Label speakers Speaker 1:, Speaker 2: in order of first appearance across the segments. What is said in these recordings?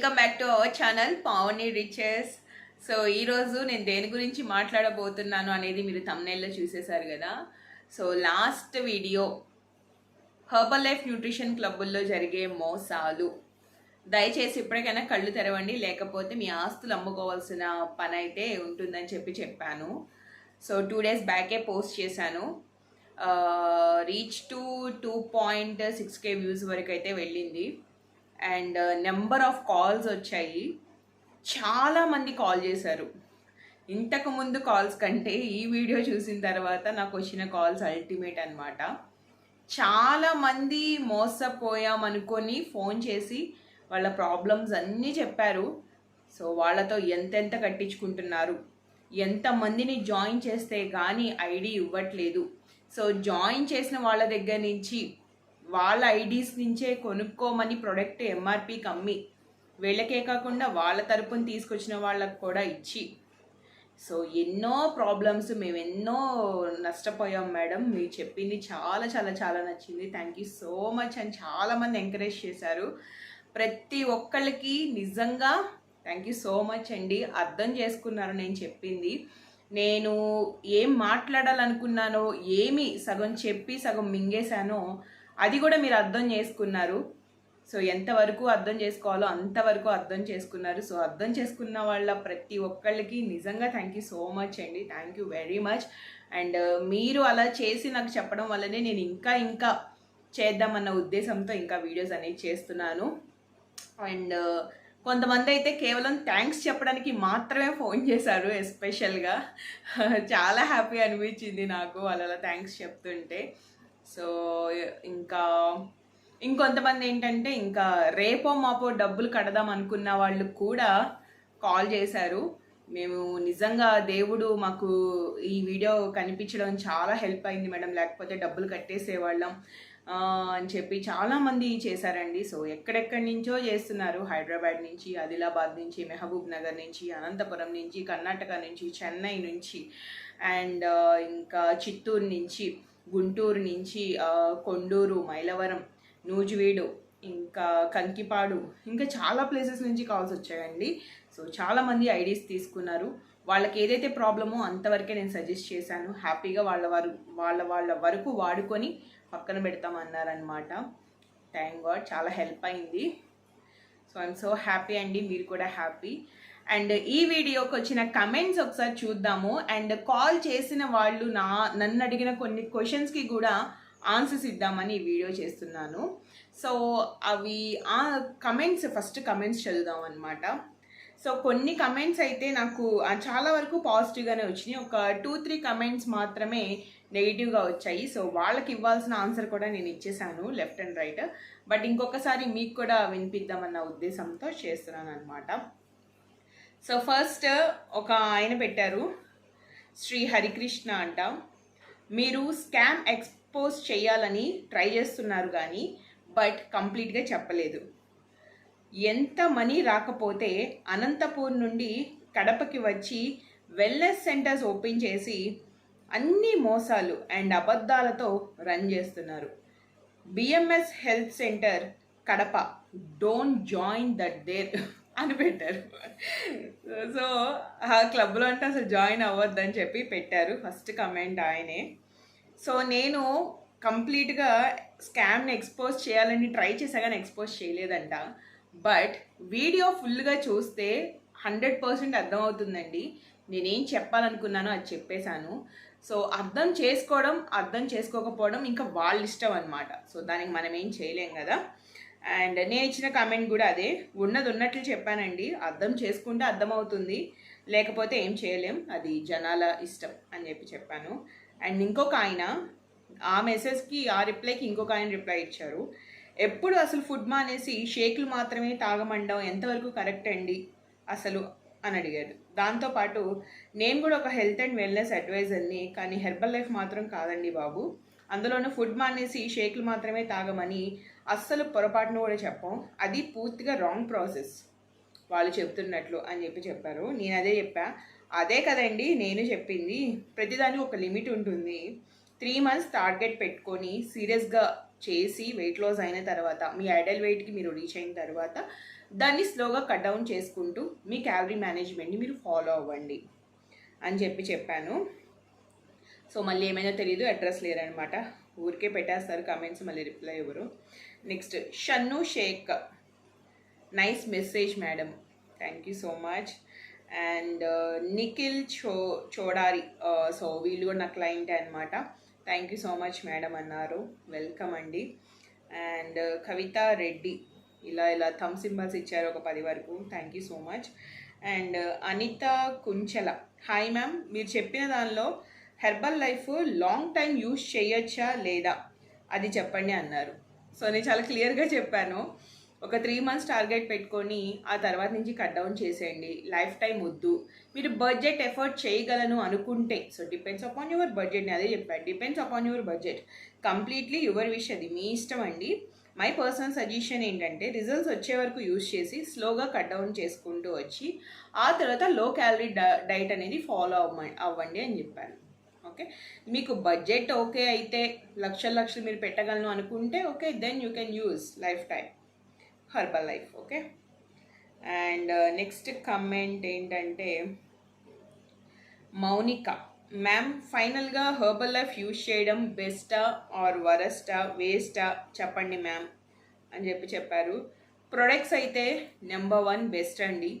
Speaker 1: Welcome back to our channel Pavani riches so ఈరోజు నేను దేని గురించి మాట్లాడబోతున్నాను అనేది మీరు తమ్నైల్లో చూసేశారు కదా. So last video Herbalife nutrition క్లబ్బుల్లో జరిగే మోసాలు. దయచేసి ఇప్పటికైనా కళ్ళు తెరవండి లేకపోతే మీ ఆస్తులు అమ్ముకోవాల్సిన పని అయితే ఉంటుందని చెప్పి చెప్పాను. సో టూ డేస్ బ్యాకే పోస్ట్ చేశాను. Reach to two point six K views వరకు అయితే వెళ్ళింది. అండ్ నెంబర్ ఆఫ్ కాల్స్ వచ్చాయి. చాలామంది కాల్ చేశారు. ఇంతకు ముందు కాల్స్ కంటే ఈ వీడియో చూసిన తర్వాత నాకు వచ్చిన కాల్స్ అల్టిమేట్ అనమాట చాలామంది మోసపోయామనుకొని మోసపోయాం అనుకొని ఫోన్ చేసి వాళ్ళ ప్రాబ్లమ్స్ అన్నీ చెప్పారు. సో వాళ్ళతో ఎంతెంత కట్టించుకుంటున్నారు? ఎంతమందిని జాయిన్ చేస్తే కానీ ఐడి ఇవ్వట్లేదు. సో జాయిన్ చేసిన వాళ్ళ దగ్గర నుంచి వాళ్ళ ఐడీస్ నుంచే కొనుక్కోమని ప్రొడక్ట్ ఎంఆర్పికి అమ్మి వీళ్ళకే కాకుండా వాళ్ళ తరపున తీసుకొచ్చిన వాళ్ళకు కూడా ఇచ్చి. సో ఎన్నో ప్రాబ్లమ్స్ మేము ఎన్నో నష్టపోయాం మేడం. మీరు చెప్పింది చాలా చాలా చాలా నచ్చింది. థ్యాంక్ యూ సో మచ్ అని చాలామంది ఎంకరేజ్ చేశారు. ప్రతి ఒక్కళ్ళకి నిజంగా థ్యాంక్ యూ సో మచ్ అండి. అర్థం చేసుకున్నారు నేను చెప్పింది. నేను ఏం మాట్లాడాలనుకున్నానో ఏమి సగం చెప్పి సగం మింగేశానో అది కూడా మీరు అర్థం చేసుకున్నారు. సో ఎంతవరకు అర్థం చేసుకోవాలో అంతవరకు అర్థం చేసుకున్నారు. సో అర్థం చేసుకున్న వాళ్ళ ప్రతి ఒక్కళ్ళకి నిజంగా థ్యాంక్ యూ సో మచ్ అండి. Thank you very much and మీరు అలా చేసి నాకు చెప్పడం వల్లనే నేను ఇంకా ఇంకా చేద్దామన్న ఉద్దేశంతో ఇంకా వీడియోస్ అనేవి చేస్తున్నాను. అండ్ కొంతమంది అయితే కేవలం థ్యాంక్స్ చెప్పడానికి మాత్రమే ఫోన్ చేశారు ఎస్పెషల్గా చాలా హ్యాపీ అనిపించింది నాకు వాళ్ళ థ్యాంక్స్ చెప్తుంటే. సో ఇంకా ఇంకొంతమంది ఏంటంటే ఇంకా రేపో మాపో డబ్బులు కడదాం అనుకున్న వాళ్ళు కూడా కాల్ చేశారు. మేము నిజంగా దేవుడు మాకు ఈ వీడియో కనిపించడం చాలా హెల్ప్ అయింది మేడం. లేకపోతే డబ్బులు కట్టేసేవాళ్ళం అని చెప్పి చాలామంది చేశారండి. సో ఎక్కడెక్కడి నుంచో చేస్తున్నారు. హైదరాబాద్ నుంచి ఆదిలాబాద్ నుంచి మెహబూబ్ నగర్ నుంచి అనంతపురం నుంచి కర్ణాటక నుంచి చెన్నై నుంచి అండ్ ఇంకా చిత్తూరు నుంచి. గుంటూరు నుంచి కొండూరు మైలవరం నూజివీడు ఇంకా కంకిపాడు ఇంకా చాలా ప్లేసెస్ నుంచి కాల్స్ వచ్చాయండి. సో చాలామంది ఐడీస్ తీసుకున్నారు. వాళ్ళకి ఏదైతే ప్రాబ్లమో అంతవరకే నేను సజెస్ట్ చేశాను. హ్యాపీగా వాళ్ళ వారు వాళ్ళ వాళ్ళ వరకు వాడుకొని పక్కన పెడతామన్నారనమాట థ్యాంక్ గాడ్ చాలా హెల్ప్ అయింది. సో ఐఎమ్ సో హ్యాపీ అండి. మీరు కూడా హ్యాపీ అండ్ ఈ వీడియోకి వచ్చిన కమెంట్స్ ఒకసారి చూద్దాము. అండ్ కాల్ చేసిన వాళ్ళు నా నన్ను అడిగిన కొన్ని క్వశ్చన్స్కి కూడా ఆన్సర్స్ ఇద్దామని ఈ వీడియో చేస్తున్నాను. సో అవి ఆ కమెంట్స్ ఫస్ట్ కమెంట్స్ చదువుదాం అనమాట సో కొన్ని కమెంట్స్ అయితే నాకు చాలా వరకు పాజిటివ్గానే వచ్చినాయి. ఒక టూ త్రీ కమెంట్స్ మాత్రమే నెగిటివ్గా వచ్చాయి. సో వాళ్ళకి ఇవ్వాల్సిన ఆన్సర్ కూడా నేను ఇచ్చేసాను లెఫ్ట్ అండ్ రైట్ బట్ ఇంకొకసారి మీకు కూడా వినిపిద్దామన్న ఉద్దేశంతో చేస్తున్నాను అనమాట సో ఫస్ట్ ఒక ఆయన పెట్టారు. శ్రీ హరికృష్ణ అంట. మీరు స్కామ్ ఎక్స్పోజ్ చేయాలని ట్రై చేస్తున్నారు కానీ బట్ కంప్లీట్గా చెప్పలేదు. ఎంత మనీ రాకపోతే అనంతపూర్ నుండి కడపకి వచ్చి వెల్నెస్ సెంటర్స్ ఓపెన్ చేసి అన్ని మోసాలు అండ్ అబద్ధాలతో రన్ చేస్తున్నారు. BMS health centre Kadapa don't join that there అని పెట్టారు. సో ఆ క్లబ్లో అంటే అసలు జాయిన్ అవ్వద్దని చెప్పి పెట్టారు ఫస్ట్ కమెంట్ ఆయనే. సో నేను కంప్లీట్గా స్కామ్ని ఎక్స్పోజ్ చేయాలని ట్రై చేసా కానీ ఎక్స్పోజ్ చేయలేదంట. బట్ వీడియో ఫుల్గా చూస్తే హండ్రెడ్ పర్సెంట్ అర్థమవుతుందండి. నేనేం చెప్పాలనుకున్నానో అది చెప్పేశాను. సో అర్థం చేసుకోవడం అర్థం చేసుకోకపోవడం ఇంకా వాళ్ళ ఇష్టం అనమాట సో దానికి మనం ఏం చేయలేం కదా. అండ్ నేను ఇచ్చిన కామెంట్ కూడా అదే. ఉన్నది ఉన్నట్లు చెప్పానండి. అర్థం చేసుకుంటే అర్థమవుతుంది. లేకపోతే ఏం చేయలేం. అది జనాల ఇష్టం అని చెప్పి చెప్పాను. అండ్ ఇంకొక ఆయన ఆ మెసేజ్కి ఆ రిప్లైకి ఇంకొక ఆయన రిప్లై ఇచ్చారు. ఎప్పుడు అసలు ఫుడ్ మానేసి షేకులు మాత్రమే తాగమండం ఎంతవరకు కరెక్ట్ అండి? అసలు అని అడిగారు దాంతోపాటు నేను కూడా ఒక హెల్త్ అండ్ వెల్నెస్ అడ్వైజర్ని కానీ హెర్బల్ లైఫ్ మాత్రం కాదండి బాబు. అందులోనూ ఫుడ్ మానేసి షేక్లు మాత్రమే తాగమని అస్సలు పొరపాటును కూడా చెప్పం. అది పూర్తిగా రాంగ్ ప్రాసెస్ వాళ్ళు చెప్తున్నట్లు అని చెప్పి చెప్పారు. నేను అదే చెప్పా. అదే కదండి నేను చెప్పింది. ప్రతిదానికి ఒక లిమిట్ ఉంటుంది. త్రీ మంత్స్ టార్గెట్ పెట్టుకొని సీరియస్గా చేసి వెయిట్ లాస్ అయిన తర్వాత మీ ఐడల్ వెయిట్కి మీరు రీచ్ అయిన తర్వాత దాన్ని స్లోగా కట్ డౌన్ చేసుకుంటూ మీ క్యాలరీ మేనేజ్మెంట్ని మీరు ఫాలో అవ్వండి అని చెప్పి చెప్పాను. సో మళ్ళీ ఏమైనా తెలియదు అడ్రస్ లేరనమాట ఊరికే పెట్టేస్తారు కమెంట్స్ మళ్ళీ రిప్లై ఇవ్వరు. Next Shannu Shaik nice message madam thank you so much and Nikhil చో చోడారి సో వీళ్ళు కూడా నా క్లయింట్ అనమాట thank you so much madam అన్నారు. వెల్కమ్ అండి. అండ్ కవిత రెడ్డి ఇలా ఇలా థమ్ సింబల్స్ ఇచ్చారు ఒక పది వరకు. Thank you so much and Anitha Kunchela hi ma'am మీరు చెప్పిన దానిలో Herbalife long time use చేయొచ్చా లేదా? అది చెప్పండి అన్నారు. సో నేను చాలా క్లియర్గా చెప్పాను. ఒక త్రీ మంత్స్ టార్గెట్ పెట్టుకొని ఆ తర్వాత నుంచి కట్ డౌన్ చేసేయండి. లైఫ్ టైం వద్దు. మీరు బడ్జెట్ ఎఫర్ట్ చేయగలను అనుకుంటే సో డిపెండ్స్ అపాన్ యువర్ బడ్జెట్ని అదే చెప్పాను. Depends upon your budget. Completely your wish అది మీ ఇష్టం అండి. మై పర్సనల్ సజెషన్ ఏంటంటే రిజల్ట్స్ వచ్చే వరకు యూజ్ చేసి స్లోగా కట్ డౌన్ చేసుకుంటూ వచ్చి ఆ తర్వాత లో క్యాలరీ డైట్ అనేది ఫాలో అవ్వ అవ్వండి అని చెప్పాను. ఓకే? మీకు బడ్జెట్ ఓకే అయితే లక్షల లక్షలు మీరు పెట్టగలను అనుకుంటే okay then you can use lifetime Herbalife okay? And uh, next comment ఏంటంటే మౌనిక మ్యామ్ ఫైనల్గా హర్బల్ లైఫ్ యూజ్ చేయడం బెస్టా ఆర్ వరస్టా వేస్టా చెప్పండి మ్యామ్ అని చెప్పి చెప్పారు. ప్రొడక్ట్స్ అయితే నెంబర్ వన్ బెస్ట్ అండి.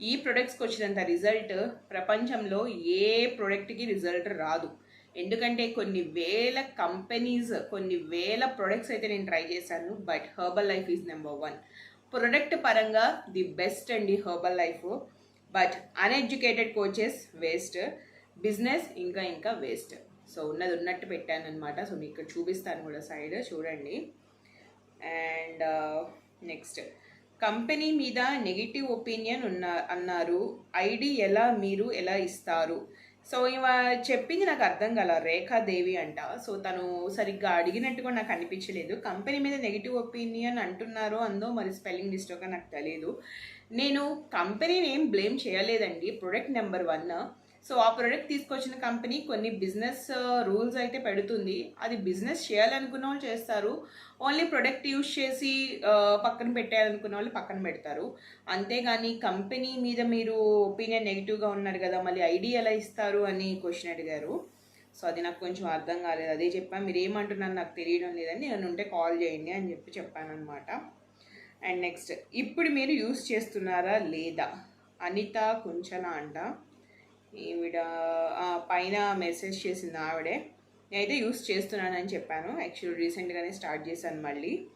Speaker 1: ఈ ప్రొడక్ట్స్కి వచ్చినంత రిజల్ట్ ప్రపంచంలో ఏ ప్రొడక్ట్కి రిజల్ట్ రాదు. ఎందుకంటే కొన్ని వేల కంపెనీస్ కొన్ని వేల ప్రొడక్ట్స్ అయితే నేను ట్రై చేశాను but Herbalife is number one product పరంగా ది బెస్ట్ అండి Herbalife but uneducated coaches waste business ఇంకా ఇంకా వేస్ట్ సో ఉన్నది ఉన్నట్టు పెట్టాను అనమాట సో మీకు చూపిస్తాను కూడా సైడ్ చూడండి. అండ్ నెక్స్ట్ uh, కంపెనీ మీద నెగిటివ్ ఒపీనియన్ ఉన్న అన్నారు. ఐడి ఎలా మీరు ఎలా ఇస్తారు? సో ఇవ చెప్పింది నాకు అర్థం కల. రేఖాదేవి అంట. సో తను సరిగ్గా అడిగినట్టుగా నాకు అనిపించలేదు. కంపెనీ మీద నెగిటివ్ ఒపీనియన్ అంటున్నారో అందో మరి స్పెల్లింగ్ మిస్టేక్ నాకు తెలియదు నేను కంపెనీని ఏం బ్లేమ్ చేయలేదండి. Product number one. సో ఆ ప్రోడక్ట్ తీసుకొచ్చిన కంపెనీ కొన్ని బిజినెస్ రూల్స్ uh, అయితే పెడుతుంది. అది బిజినెస్ చేయాలనుకున్న వాళ్ళు చేస్తారు. ఓన్లీ ప్రొడక్ట్ యూజ్ చేసి uh, పక్కన పెట్టేయాలనుకున్న వాళ్ళు పక్కన పెడతారు. అంతేగాని కంపెనీ మీద మీరు ఒపీనియన్ నెగిటివ్గా ఉన్నారు కదా మళ్ళీ ఐడి ఎలా ఇస్తారు అని క్వశ్చన్ అడిగారు. సో అది నాకు కొంచెం అర్థం కాలేదు. అదే చెప్పాను మీరు ఏమంటున్నారు నాకు తెలియడం లేదని నేను ఉంటే కాల్ చేయండి అని చెప్పి చెప్పాను అనమాట అండ్ నెక్స్ట్ ఇప్పుడు మీరు యూస్ చేస్తున్నారా లేదా? అనిత కుంచల అంట ఈవిడ పైన మెసేజ్ చేసింది ఆవిడే. నేనైతే యూస్ చేస్తున్నానని చెప్పాను. యాక్చువల్లీ రీసెంట్గానే స్టార్ట్ చేశాను మళ్ళీ.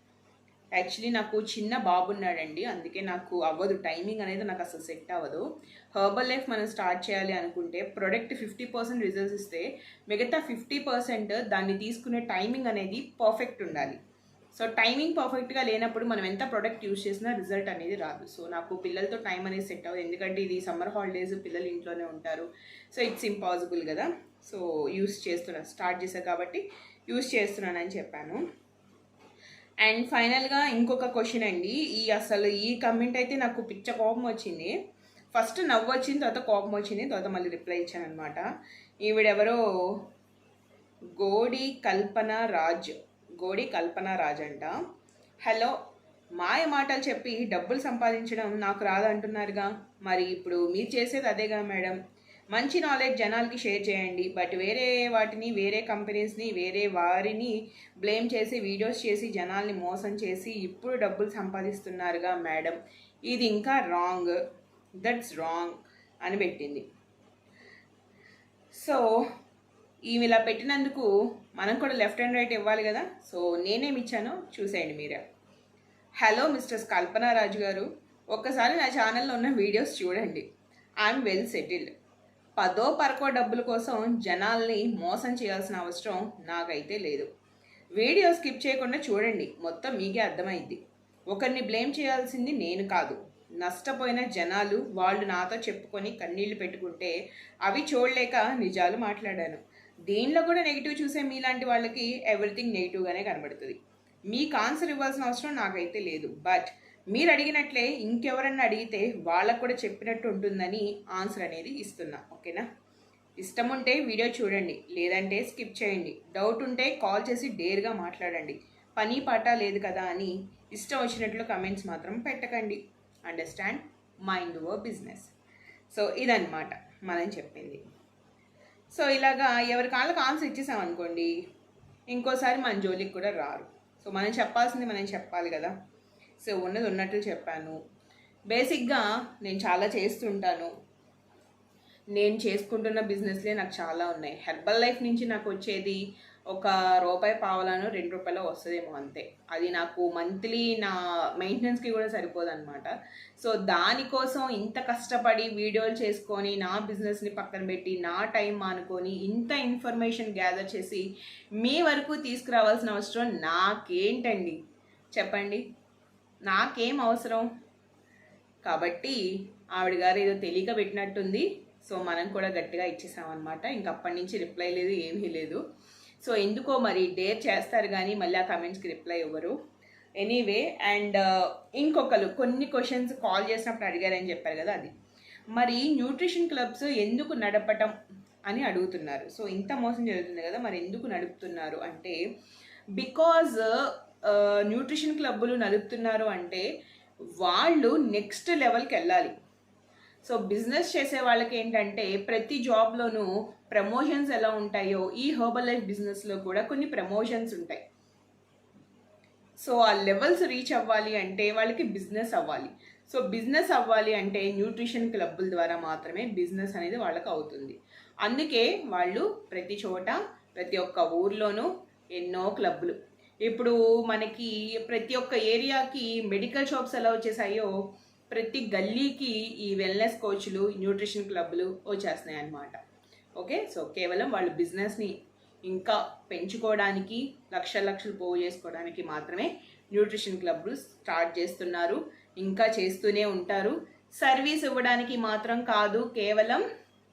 Speaker 1: యాక్చువల్లీ నాకు చిన్న బాబు ఉన్నాడండి. అందుకే నాకు అవ్వదు. టైమింగ్ అనేది నాకు అసలు సెట్ అవ్వదు. హర్బల్ లైఫ్ మనం స్టార్ట్ చేయాలి అనుకుంటే ప్రొడక్ట్ ఫిఫ్టీ పర్సెంట్ రిజల్ట్స్ ఇస్తే మిగతా ఫిఫ్టీ పర్సెంట్ దాన్ని తీసుకునే టైమింగ్ అనేది పర్ఫెక్ట్ ఉండాలి. సో టైమింగ్ పర్ఫెక్ట్గా లేనప్పుడు మనం ఎంత ప్రోడక్ట్ యూస్ చేసినా రిజల్ట్ అనేది రాదు. సో నాకు పిల్లలతో టైం అనేది సెట్ అవ్వదు. ఎందుకంటే ఇది సమ్మర్ హాలిడేస్ పిల్లలు ఇంట్లోనే ఉంటారు. సో ఇట్స్ ఇంపాసిబుల్ కదా. సో యూస్ చేస్తున్నాను స్టార్ట్ చేశాను కాబట్టి యూస్ చేస్తున్నానని చెప్పాను. అండ్ ఫైనల్గా ఇంకొక క్వశ్చన్ అండి. ఈ అసలు ఈ కమెంట్ అయితే నాకు పిచ్చ కోపం వచ్చింది. ఫస్ట్ నవ్వు వచ్చింది తర్వాత కోపం వచ్చింది తర్వాత మళ్ళీ రిప్లై ఇచ్చాను అనమాట ఈవిడెవరో? గోడి కల్పన రాజ్. గోడి కల్పన రాజంట. అంట హలో మాయ మాటలు చెప్పి డబ్బులు సంపాదించడం నాకు రాదంటున్నారుగా. మరి ఇప్పుడు మీరు చేసేది అదేగా మేడం. మంచి నాలెడ్జ్ జనాలకి షేర్ చేయండి. బట్ వేరే వాటిని వేరే కంపెనీస్ని వేరే వారిని బ్లేమ్ చేసి వీడియోస్ చేసి జనాల్ని మోసం చేసి ఇప్పుడు డబ్బులు సంపాదిస్తున్నారుగా మేడం. ఇది ఇంకా రాంగ్ దట్స్ రాంగ్ అని పెట్టింది. సో ఈమె ఇలా పెట్టినందుకు మనం కూడా లెఫ్ట్ అండ్ రైట్ ఇవ్వాలి కదా. సో నేనేమి ఇచ్చానో చూసేయండి మీరే. హలో మిస్టర్స్ కల్పన రాజు గారు. ఒక్కసారి నా ఛానల్లో ఉన్న వీడియోస్ చూడండి. ఐఎమ్ వెల్ సెటిల్డ్ పదో పరకో డబ్బుల కోసం జనాల్ని మోసం చేయాల్సిన అవసరం నాకైతే లేదు. వీడియో స్కిప్ చేయకుండా చూడండి. మొత్తం మీకే అర్థమైంది. ఒకరిని బ్లేమ్ చేయాల్సింది నేను కాదు. నష్టపోయిన జనాలు వాళ్ళు నాతో చెప్పుకొని కన్నీళ్ళు పెట్టుకుంటే అవి చూడలేక నిజాలు మాట్లాడాను. దీనిలో కూడా నెగిటివ్ చూసే మీలాంటి వాళ్ళకి ఎవ్రీథింగ్ నెగిటివ్గానే కనబడుతుంది. మీకు ఆన్సర్ ఇవ్వాల్సిన అవసరం నాకైతే లేదు. బట్ మీరు అడిగినట్లే ఇంకెవరన్నా అడిగితే వాళ్ళకు కూడా చెప్పినట్టు ఉంటుందని ఆన్సర్ అనేది ఇస్తున్నా. ఓకేనా ఇష్టం ఉంటే వీడియో చూడండి. లేదంటే స్కిప్ చేయండి. డౌట్ ఉంటే కాల్ చేసి డేర్గా మాట్లాడండి. పని పాట లేదు కదా అని ఇష్టం వచ్చినట్లు కమెంట్స్ మాత్రం పెట్టకండి. Understand mind of business so ఇదన్నమాట. మనం చెప్పింది. సో ఇలాగా ఎవరి కాళ్ళకి ఆన్సర్ ఇచ్చేసామనుకోండి ఇంకోసారి మన జోలికి కూడా రారు. సో మనం చెప్పాల్సింది మనం చెప్పాలి కదా. సో ఉన్నది ఉన్నట్లు చెప్పాను. బేసిక్గా నేను చాలా చేస్తుంటాను. నేను చేసుకుంటున్న బిజినెస్లే నాకు చాలా ఉన్నాయి. హెర్బల్ లైఫ్ నుంచి నాకు వచ్చేది ఒక రూపాయి పావలను రెండు రూపాయలు వస్తుందేమో అంతే. అది నాకు మంత్లీ నా మెయింటెనెన్స్కి కూడా సరిపోదు అనమాట సో దానికోసం ఇంత కష్టపడి వీడియోలు చేసుకొని నా బిజినెస్ని పక్కన పెట్టి నా టైం మానుకొని ఇంత ఇన్ఫర్మేషన్ గ్యాదర్ చేసి మీ వరకు తీసుకురావాల్సిన అవసరం నాకేంటండి? చెప్పండి. నాకేం అవసరం? కాబట్టి ఆవిడ గారు ఏదో తెలియక పెట్టినట్టుంది. సో మనం కూడా గట్టిగా ఇచ్చేసామన్నమాట. ఇంకప్పటి నుంచి రిప్లై లేదు ఏమీ లేదు. సో ఎందుకో మరి డేర్ చేస్తారు కానీ మళ్ళీ ఆ కమెంట్స్కి రిప్లై ఇవ్వరు. ఎనీవే అండ్ ఇంకొకరు కొన్ని క్వశ్చన్స్ కాల్ చేసినప్పుడు అడిగారని చెప్పారు కదా అది. మరి న్యూట్రిషన్ క్లబ్స్ ఎందుకు నడపటం అని అడుగుతున్నారు. సో ఇంత మోసం జరుగుతుంది కదా మరి ఎందుకు నడుపుతున్నారు అంటే బికాజ్ న్యూట్రిషన్ క్లబ్బులు నడుపుతున్నారు అంటే వాళ్ళు నెక్స్ట్ లెవెల్కి వెళ్ళాలి. సో బిజినెస్ చేసే వాళ్ళకి ఏంటంటే ప్రతి జాబ్లోనూ ప్రమోషన్స్ ఎలా ఉంటాయో ఈ హర్బల్ లైఫ్ బిజినెస్లో కూడా కొన్ని ప్రమోషన్స్ ఉంటాయి. సో ఆ లెవెల్స్ రీచ్ అవ్వాలి అంటే వాళ్ళకి బిజినెస్ అవ్వాలి. సో బిజినెస్ అవ్వాలి అంటే న్యూట్రిషన్ క్లబ్బుల ద్వారా మాత్రమే బిజినెస్ అనేది వాళ్ళకి అవుతుంది. అందుకే వాళ్ళు ప్రతి చోట ప్రతి ఒక్క ఊర్లోనూ ఎన్నో క్లబ్బులు ఇప్పుడు మనకి ప్రతి ఒక్క ఏరియాకి మెడికల్ షాప్స్ ఎలా వచ్చేసాయో ప్రతి గల్లీకి ఈ వెల్నెస్ కోచ్లు న్యూట్రిషన్ క్లబ్లు వచ్చేస్తున్నాయి అన్నమాట ఓకే? సో కేవలం వాళ్ళు బిజినెస్ని ఇంకా పెంచుకోవడానికి లక్ష లక్షలు పోగు చేసుకోవడానికి మాత్రమే న్యూట్రిషన్ క్లబ్లు స్టార్ట్ చేస్తున్నారు. ఇంకా చేస్తూనే ఉంటారు. సర్వీస్ ఇవ్వడానికి మాత్రం కాదు కేవలం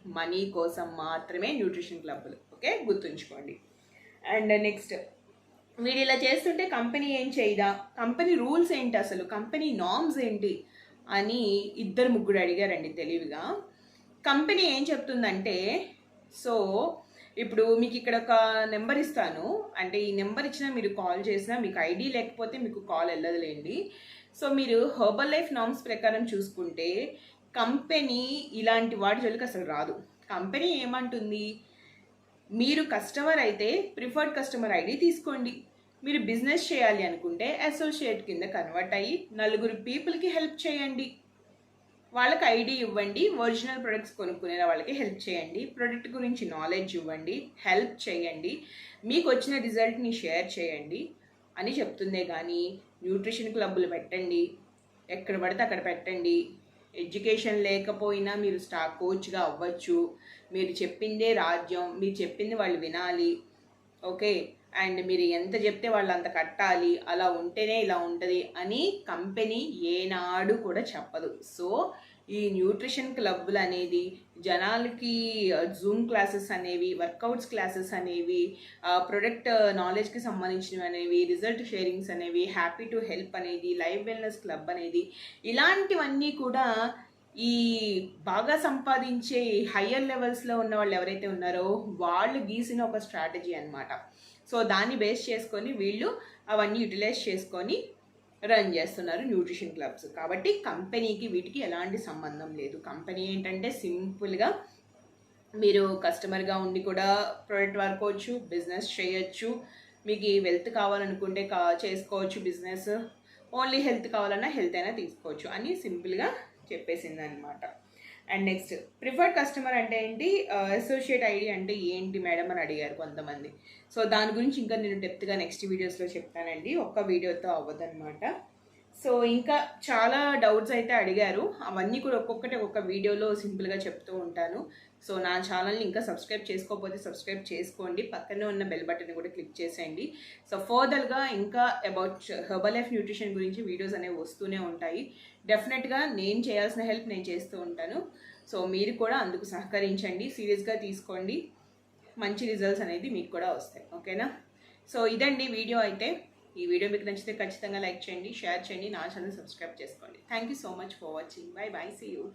Speaker 1: మనీ కోసం మాత్రమే న్యూట్రిషన్ క్లబ్లు ఓకే? గుర్తుంచుకోండి. అండ్ నెక్స్ట్ వీడు ఇలా చేస్తుంటే కంపెనీ ఏం చేయదా? కంపెనీ రూల్స్ ఏంటి అసలు? కంపెనీ నామ్స్ ఏంటి? అని ఇద్దరు ముగ్గురు అడిగారండి తెలివిగా. కంపెనీ ఏం చెప్తుందంటే సో ఇప్పుడు మీకు ఇక్కడ ఒక నెంబర్ ఇస్తాను. అంటే ఈ నెంబర్ ఇచ్చినా మీరు కాల్ చేసినా మీకు ఐడి లేకపోతే మీకు కాల్ వెళ్ళదులేండి. సో మీరు హర్బల్ లైఫ్ నామ్స్ ప్రకారం చూసుకుంటే కంపెనీ ఇలాంటి వాటి జోలికి అసలు రాదు. కంపెనీ ఏమంటుంది? మీరు కస్టమర్ అయితే ప్రిఫర్డ్ కస్టమర్ ఐడి తీసుకోండి. మీరు బిజినెస్ చేయాలి అనుకుంటే అసోసియేట్ కింద కన్వర్ట్ అయ్యి నలుగురు పీపుల్కి హెల్ప్ చేయండి. వాళ్ళకి ఐడి ఇవ్వండి ఒరిజినల్ ప్రొడక్ట్స్ కొనుక్కునే వాళ్ళకి హెల్ప్ చేయండి. ప్రొడక్ట్ గురించి నాలెడ్జ్ ఇవ్వండి హెల్ప్ చేయండి. మీకు వచ్చిన రిజల్ట్ని షేర్ చేయండి అని చెప్తుందే కానీ న్యూట్రిషన్ క్లబ్బులు పెట్టండి ఎక్కడ పడితే అక్కడ పెట్టండి. ఎడ్యుకేషన్ లేకపోయినా మీరు స్టాక్ కోచ్గా అవ్వచ్చు. మీరు చెప్పిందే రాజ్యం మీరు చెప్పింది వాళ్ళు వినాలి. ఓకే అండ్ మీరు ఎంత చెప్తే వాళ్ళు అంత కట్టాలి అలా ఉంటేనే ఇలా ఉంటుంది అని కంపెనీ ఏనాడు కూడా చెప్పదు. సో ఈ న్యూట్రిషన్ క్లబ్లు అనేది జనాలకి జూమ్ క్లాసెస్ అనేవి వర్కౌట్స్ క్లాసెస్ అనేవి ప్రొడక్ట్ నాలెడ్జ్కి సంబంధించినవి అనేవి రిజల్ట్ షేరింగ్స్ అనేవి హ్యాపీ టు హెల్ప్ అనేది లైవ్ వెల్నెస్ క్లబ్ అనేది ఇలాంటివన్నీ కూడా ఈ బాగా సంపాదించే హయ్యర్ లెవెల్స్లో ఉన్న వాళ్ళు ఎవరైతే ఉన్నారో వాళ్ళు గీసిన ఒక స్ట్రాటజీ అనమాట సో దాన్ని బేస్ చేసుకొని వీళ్ళు అవన్నీ యూటిలైజ్ చేసుకొని రన్ చేస్తున్నారు న్యూట్రిషన్ క్లబ్స్ కాబట్టి కంపెనీకి వీటికి ఎలాంటి సంబంధం లేదు. కంపెనీ ఏంటంటే సింపుల్గా మీరు కస్టమర్గా ఉండి కూడా ప్రోడక్ట్ వాడుకోవచ్చు బిజినెస్ చేయొచ్చు. మీకు ఈ వెల్త్ కావాలనుకుంటే కా చేసుకోవచ్చు బిజినెస్ ఓన్లీ హెల్త్ కావాలన్నా హెల్త్ అయినా తీసుకోవచ్చు అని సింపుల్గా చెప్పేసింది అనమాట అండ్ నెక్స్ట్ ప్రిఫర్డ్ కస్టమర్ అంటే ఏంటి? అసోసియేట్ ఐడి అంటే ఏంటి మేడం అని అడిగారు కొంతమంది. సో దాని గురించి ఇంకా నేను డెప్త్గా నెక్స్ట్ వీడియోస్లో చెప్తానండి. ఒక్క వీడియోతో అవ్వదన్నమాట. సో ఇంకా చాలా డౌట్స్ అయితే అడిగారు. అవన్నీ కూడా ఒక్కొక్కటి ఒక్కొక్క వీడియోలో సింపుల్గా చెప్తూ ఉంటాను. సో నా ఛానల్ని ఇంకా సబ్స్క్రైబ్ చేసుకోకపోతే సబ్స్క్రైబ్ చేసుకోండి. పక్కనే ఉన్న బెల్ బటన్ కూడా క్లిక్ చేసేయండి. సో ఫర్దర్గా ఇంకా అబౌట్ హెర్బల్ లైఫ్ న్యూట్రిషన్ గురించి వీడియోస్ అనేవి వస్తూనే ఉంటాయి. డెఫినెట్గా నేను చేయాల్సిన హెల్ప్ నేను చేస్తూ ఉంటాను. సో మీరు కూడా అందుకు సహకరించండి. సీరియస్గా తీసుకోండి. మంచి రిజల్ట్స్ అనేది మీకు కూడా వస్తాయి. ఓకేనా సో ఇదండి వీడియో అయితే. ఈ వీడియో మీకు నచ్చితే ఖచ్చితంగా లైక్ చేయండి షేర్ చేయండి నా ఛానల్ సబ్స్క్రైబ్ చేసుకోండి. Thank you so much for watching bye bye see you